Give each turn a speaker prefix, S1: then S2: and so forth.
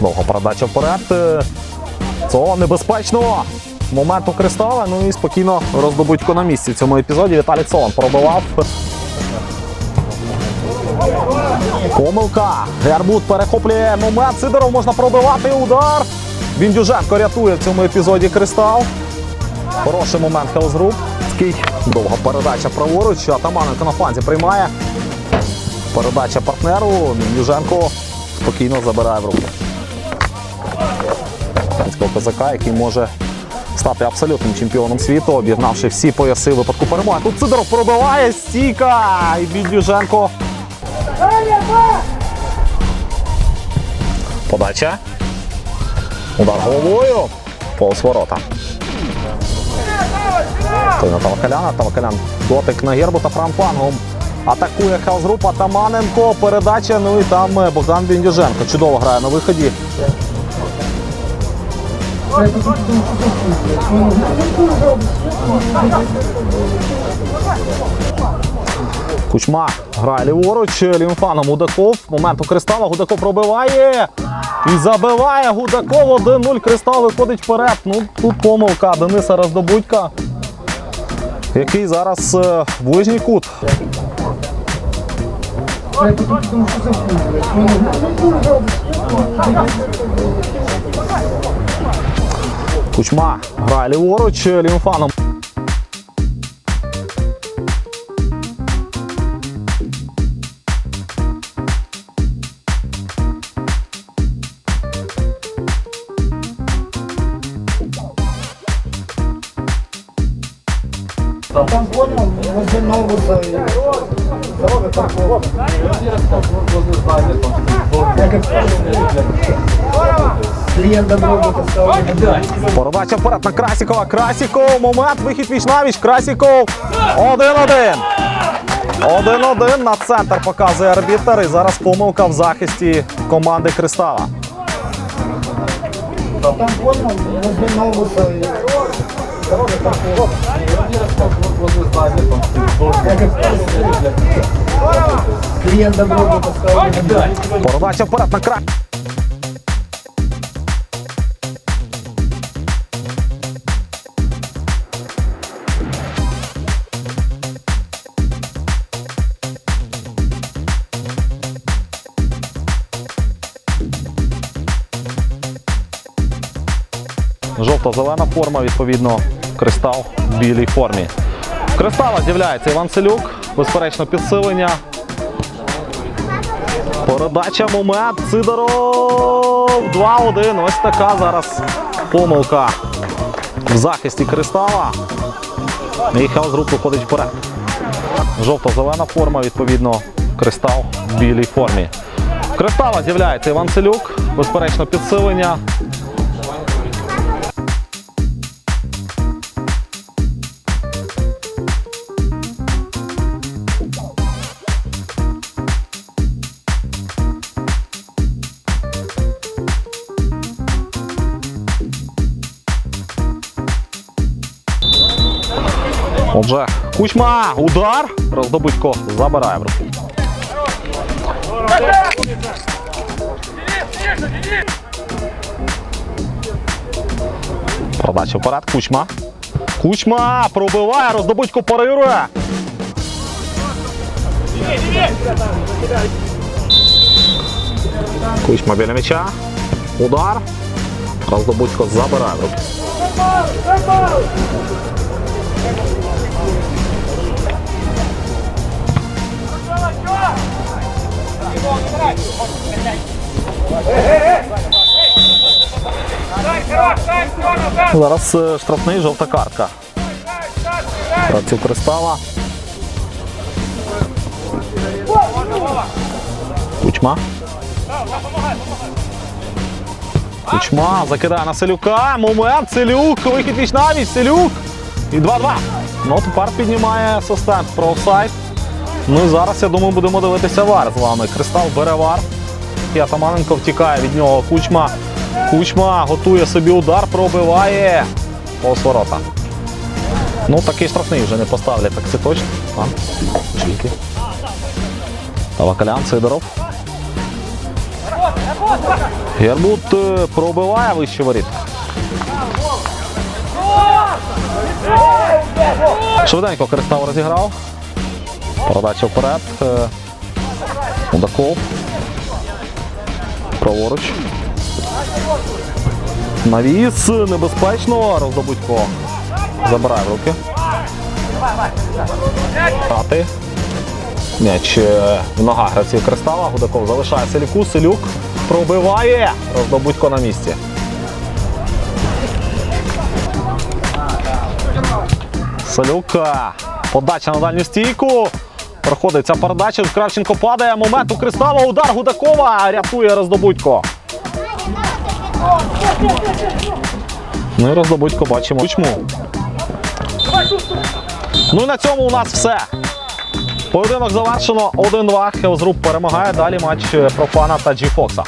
S1: Довго передача вперед. Цо небезпечно. Момент у Кристала. Ну і спокійно роздобутько на місці. В цьому епізоді Віталій Цон пробивав. Помилка. Гербут перехоплює момент. Сидоров можна пробивати. Удар. Він рятує в цьому епізоді Кристал. Хороший момент Хелзрук. Такий довга передача праворуч. Атаманенко на фланзі приймає. Передача партнеру. Віндюженко спокійно забирає в руки. Українського козака, який може стати абсолютним чемпіоном світу, об'єднавши всі пояси в випадку перемоги. Тут Сидоров пробиває стійка. І Віндюженко. Подача. Удар головою. Повз ворота. На Тавакаляна. Тавакалян дотик на Гербута правим флангом. Атакує Хелзгруп, Атаманенко. Передача. Ну і там е, Богдан Віндюженко. Чудово грає на виході. Кучма грає ліворуч, лівим Гудаков. Момент у Кристала. Гудаков пробиває і забиває Гудаков 1-0. Кристал виходить вперед. Ну тут помилка Дениса Роздобудька, який зараз е, ближній кут. Кучма грає ліворуч, лівим
S2: Там понял, возле Новуса и дорога там вот. Я как клиента Новуса стал.
S1: Вперед на Красікова. Красіков. Момент. Вихід віч навіч. Красіков. 1-1. 1-1 на центр показує арбітер. І зараз помилка в захисті команди Кристала.
S2: Там понял, возле Новуса и дорога там вот. Возле здания там. Я как клиента Новуса стал.
S1: Вперед на Красікова. Жовто-зелена форма, відповідно, кристал в білій формі. В кристала з'являється Іван Селюк, безперечно, підсилення. Передача момент. Сидоров 2-1. Ось така зараз помилка в захисті кристала. І Хелзгруп виходить вперед. Жовто-зелена форма, відповідно, кристал в білій формі. Кристала з'являється Іван Селюк, безперечно, підсилення. Отже, Кучма, удар. Роздобудько забирає в руки. Подача вперед. Кучма. Кучма пробиває, роздобудько парирує. Кучма біля м'яча. Удар. Роздобудько забирає в руки. Зараз е, штрафний жовта картка. Працю Кристала. Кучма. Кучма закидає на Селюка. Момент. Селюк. Вихід віч навіч. Селюк. І 2-2. Ну, тепер піднімає асистент про офсайд. Ну і зараз, я думаю, будемо дивитися вар з вами. Кристал бере вар. І Атаманенко втікає від нього. Кучма. Кучма готує собі удар, пробиває. Повз ворота. Ну, такий штрафний вже не поставлять, так це точно. А, Жвіки. Тавакалян, Сидоров. Гербут е, пробиває вище воріт. Швиденько Кристав розіграв. Передача вперед. Е, Удаков. Праворуч. Навіс небезпечно. Роздобудько забирає в руки. Тати. М'яч е, в ногах гравців Кристала. Гудаков залишає Селюку. Селюк пробиває. Роздобудько на місці. Салюка. Подача на дальню стійку. Проходить ця передача. Кравченко падає. Момент у Кристала. Удар Гудакова. Рятує Роздобудько. Ну і Роздобудько бачимо. Кучму. Ну і на цьому у нас все. Поєдинок завершено 1-2. Хеос Груп перемагає. Далі матч Профана та Джі Фокса.